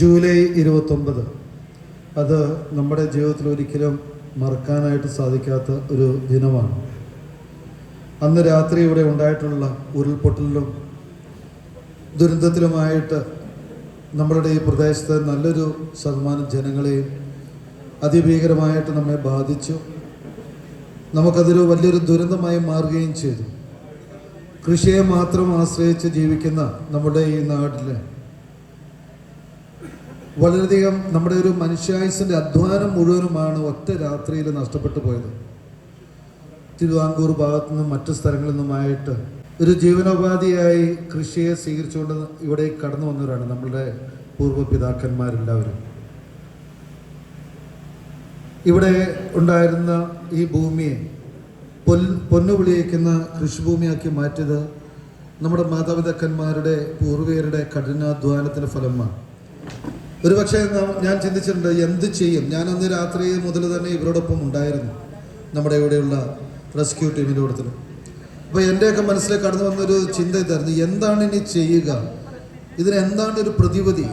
July ഇരുപത്തൊമ്പത്. അത് നമ്മുടെ ജീവിതത്തിൽ ഒരിക്കലും മറക്കാനായിട്ട് സാധിക്കാത്ത ഒരു ദിനമാണ്. അന്ന് രാത്രി ഇവിടെ ഉണ്ടായിട്ടുള്ള ഉരുൾപൊട്ടലിലും ദുരന്തത്തിലുമായിട്ട് നമ്മളുടെ ഈ പ്രദേശത്ത് നല്ലൊരു ശതമാനം ജനങ്ങളെയും അതിഭീകരമായിട്ട് നമ്മെ ബാധിച്ചു. നമുക്കതൊരു വലിയൊരു ദുരന്തമായി മാറുകയും ചെയ്തു. കൃഷിയെ മാത്രം ആശ്രയിച്ച് ജീവിക്കുന്ന നമ്മുടെ ഈ നാട്ടിൽ വളരെയധികം നമ്മുടെ ഒരു മനുഷ്യായുസിന്റെ അധ്വാനം മുഴുവനുമാണ് ഒറ്റ രാത്രിയിൽ നഷ്ടപ്പെട്ടു പോയത്. തിരുവാങ്കൂർ ഭാഗത്തു നിന്നും മറ്റു സ്ഥലങ്ങളിൽ നിന്നുമായിട്ട് ഒരു ജീവനോപാധിയായി കൃഷിയെ സ്വീകരിച്ചുകൊണ്ട് ഇവിടെ കടന്നു വന്നവരാണ് നമ്മളുടെ പൂർവ പിതാക്കന്മാരെല്ലാവരും. ഇവിടെ ഉണ്ടായിരുന്ന ഈ ഭൂമിയെ പൊൻ പൊന്നു വിളിയിക്കുന്ന കൃഷിഭൂമിയാക്കി മാറ്റിയത് നമ്മുടെ മാതാപിതാക്കന്മാരുടെ പൂർവികരുടെ കഠിനാധ്വാനത്തിന്റെ ഫലമാണ്. ഒരുപക്ഷെ പക്ഷേ ഞാൻ ചിന്തിച്ചിട്ടുണ്ട് എന്ത് ചെയ്യും? ഞാൻ അന്ന് രാത്രി മുതൽ തന്നെ ഇവരോടൊപ്പം ഉണ്ടായിരുന്നു നമ്മുടെ ഇവിടെയുള്ള റെസ്ക്യൂ ടീമിന്റെ കൂട്ടത്തിൽ. അപ്പോൾ എന്റെയൊക്കെ മനസ്സിലേക്ക് കടന്നു വന്നൊരു ചിന്ത ഇതായിരുന്നു എന്താണ് ഇനി ചെയ്യുക? ഇതിന് എന്താണ് ഒരു പ്രതിവിധി?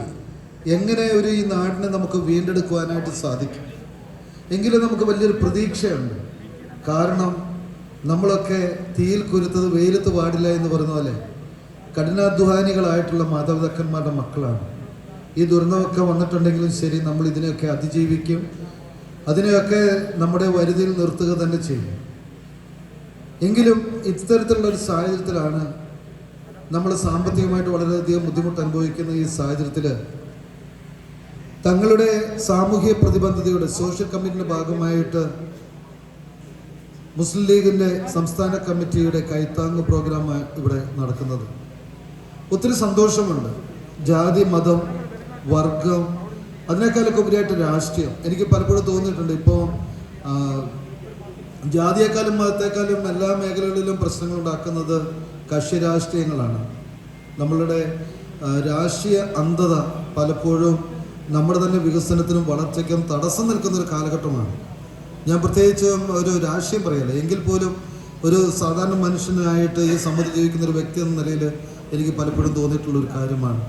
എങ്ങനെ ഒരു ഈ നാടിനെ നമുക്ക് വീണ്ടെടുക്കുവാനായിട്ട് സാധിക്കും? എങ്കിലും നമുക്ക് വലിയൊരു പ്രതീക്ഷയുണ്ട്. കാരണം നമ്മളൊക്കെ തീയിൽ കുരുത്തത് വെയിലത്ത് പാടില്ല എന്ന് പറയുന്ന പോലെ കഠിനാധ്വാനികളായിട്ടുള്ള മാതാപിതാക്കന്മാരുടെ മക്കളാണ്. ഈ ദുരന്തമൊക്കെ വന്നിട്ടുണ്ടെങ്കിലും ശരി നമ്മൾ ഇതിനെയൊക്കെ അതിജീവിക്കും. അതിനെയൊക്കെ നമ്മുടെ വരുതിയിൽ നിർത്തുക തന്നെ ചെയ്യും. എങ്കിലും ഇത്തരത്തിലുള്ള ഒരു സാഹചര്യത്തിലാണ് നമ്മൾ സാമ്പത്തികമായിട്ട് വളരെയധികം ബുദ്ധിമുട്ട് അനുഭവിക്കുന്ന ഈ സാഹചര്യത്തിൽ തങ്ങളുടെ സാമൂഹ്യ പ്രതിബദ്ധതയുടെ സോഷ്യൽ കമ്മിറ്റിയുടെ ഭാഗമായിട്ട് മുസ്ലിം ലീഗിന്റെ സംസ്ഥാന കമ്മിറ്റിയുടെ കൈത്താങ്ങ് പ്രോഗ്രാമാണ് ഇവിടെ നടക്കുന്നത്. ഒത്തിരി സന്തോഷമുണ്ട്. ജാതി മതം വർഗം അതിനേക്കാളൊക്കെ ഉപരിയായിട്ട് രാഷ്ട്രീയം. എനിക്ക് പലപ്പോഴും തോന്നിയിട്ടുണ്ട്. ഇപ്പോൾ ജാതിയേക്കാളും മതത്തെക്കാളും എല്ലാ മേഖലകളിലും പ്രശ്നങ്ങൾ ഉണ്ടാക്കുന്നത് കക്ഷി രാഷ്ട്രീയങ്ങളാണ്. നമ്മളുടെ രാഷ്ട്രീയ അന്ധത പലപ്പോഴും നമ്മുടെ തന്നെ വികസനത്തിനും വളർച്ചയ്ക്കും തടസ്സം നിൽക്കുന്ന ഒരു കാലഘട്ടമാണ്. ഞാൻ പ്രത്യേകിച്ചും ഒരു രാഷ്ട്രീയം പറയല്ല. എങ്കിൽ പോലും ഒരു സാധാരണ മനുഷ്യനായിട്ട് ഈ സമൂഹത്തിൽ ജീവിക്കുന്ന ഒരു വ്യക്തി എന്ന നിലയിൽ എനിക്ക് പലപ്പോഴും തോന്നിയിട്ടുള്ള ഒരു കാര്യമാണ്.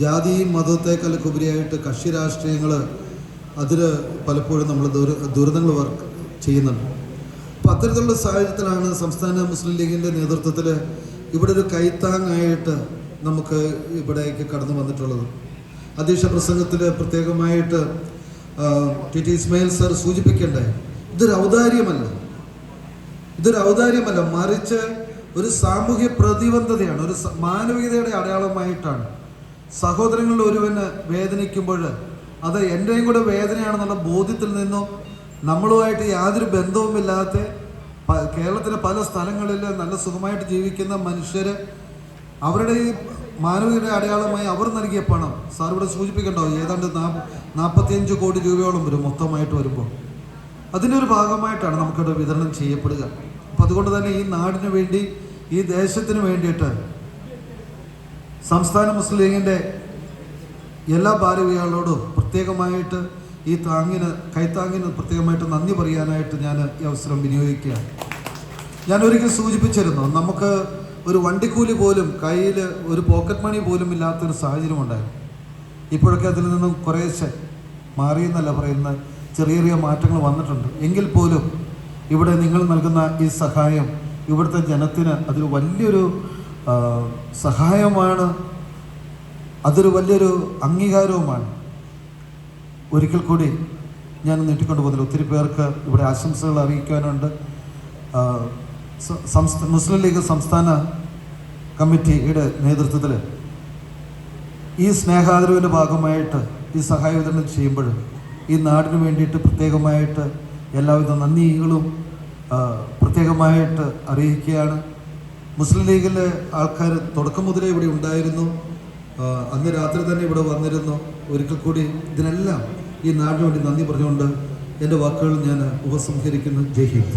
ജാതിയും മതത്തെക്കാളൊക്കെ ഉപരിയായിട്ട് കക്ഷി രാഷ്ട്രീയങ്ങൾ അതിൽ പലപ്പോഴും നമ്മൾ ദുര ദുരിതങ്ങൾ വർക്ക് ചെയ്യുന്നുണ്ട്. അപ്പം അത്തരത്തിലുള്ള സാഹചര്യത്തിലാണ് സംസ്ഥാന മുസ്ലിം ലീഗിന്റെ നേതൃത്വത്തിൽ ഇവിടെ ഒരു കൈത്താങ്ങായിട്ട് നമുക്ക് ഇവിടേക്ക് കടന്നു വന്നിട്ടുള്ളത്. അധ്യക്ഷ പ്രസംഗത്തിൽ പ്രത്യേകമായിട്ട് ടി ടി ഇസ്മായിൽ സർ സൂചിപ്പിക്കണ്ടേ ഇതൊരു ഔദാര്യമല്ല. ഇതൊരു ഔദാര്യമല്ല. മറിച്ച് ഒരു സാമൂഹ്യ പ്രതിബന്ധതയാണ് ഒരു മാനവികതയുടെ അടയാളമായിട്ടാണ് സഹോദരങ്ങളിൽ ഒരുവന് വേദനിക്കുമ്പോൾ അത് എന്റെയും കൂടെ വേദനയാണെന്നുള്ള ബോധ്യത്തിൽ നിന്നും നമ്മളുമായിട്ട് യാതൊരു ബന്ധവുമില്ലാത്ത കേരളത്തിലെ പല സ്ഥലങ്ങളിൽ നല്ല സുഖമായിട്ട് ജീവിക്കുന്ന മനുഷ്യർ അവരുടെ ഈ മാനവികതയുടെ അടയാളമായി അവർ നൽകിയ പണം. സാർ ഇവിടെ സൂചിപ്പിക്കണ്ടോ ഏതാണ്ട് നാൽപ്പത്തിയഞ്ച് കോടി രൂപയോളം വരും മൊത്തമായിട്ട് വരുമ്പോൾ. അതിന്റെ ഒരു ഭാഗമായിട്ടാണ് നമുക്കിവിടെ വിതരണം ചെയ്യപ്പെടുക. അപ്പം അതുകൊണ്ട് തന്നെ ഈ നാടിന് വേണ്ടി ഈ ദേശത്തിന് വേണ്ടിയിട്ട് സംസ്ഥാന മുസ്ലിം ലീഗിന്റെ എല്ലാ ഭാരവികളോടും പ്രത്യേകമായിട്ട് ഈ താങ്ങിന് കൈത്താങ്ങിന് പ്രത്യേകമായിട്ട് നന്ദി പറയാനായിട്ട് ഞാൻ ഈ അവസരം വിനിയോഗിക്കുകയാണ്. ഞാൻ ഒരിക്കൽ സൂചിപ്പിച്ചിരുന്നു നമുക്ക് ഒരു വണ്ടിക്കൂലി പോലും കയ്യിൽ ഒരു പോക്കറ്റ് മണി പോലും ഇല്ലാത്തൊരു സാഹചര്യം ഉണ്ടായിരുന്നു ഇപ്പോഴൊക്കെ അതിൽ നിന്നും കുറേശ്ശെ മാറിയെന്നല്ല പറയുന്ന ചെറിയ ചെറിയ മാറ്റങ്ങൾ വന്നിട്ടുണ്ട്. എങ്കിൽ പോലും ഇവിടെ നിങ്ങൾ നൽകുന്ന ഈ സഹായം ഇവിടുത്തെ ജനത്തിന് അതൊരു വലിയൊരു സഹായമാണ്. അതൊരു വലിയൊരു അംഗീകാരവുമാണ്. ഒരിക്കൽ കൂടി ഞാൻ നീട്ടിക്കൊണ്ട് പോകുന്നില്ല. ഒത്തിരി പേർക്ക് ഇവിടെ ആശംസകൾ അറിയിക്കാനുണ്ട്. സംസ്ഥാന സംസ്ഥ മുസ്ലിം ലീഗ് സംസ്ഥാന കമ്മിറ്റിയുടെ നേതൃത്വത്തിൽ ഈ സ്നേഹാദരവിന്റെ ഭാഗമായിട്ട് ഈ സഹായ വിതരണം ചെയ്യുമ്പോൾ ഈ നാടിന് വേണ്ടിയിട്ട് പ്രത്യേകമായിട്ട് എല്ലാവിധ നന്ദികളും പ്രത്യേകമായിട്ട് അറിയിക്കുകയാണ്. മുസ്ലിം ലീഗിലെ ആൾക്കാർ തുടക്കം മുതലേ ഇവിടെ ഉണ്ടായിരുന്നു. അന്ന് രാത്രി തന്നെ ഇവിടെ വന്നിരുന്നു. ഒരിക്കൽ കൂടി ഇതിനെല്ലാം ഈ നാടിന് വേണ്ടി നന്ദി പറഞ്ഞുകൊണ്ട് എന്റെ വാക്കുകൾ ഞാൻ ഉപസംഹരിക്കുന്നു. ജയ് ഹിന്ദ്.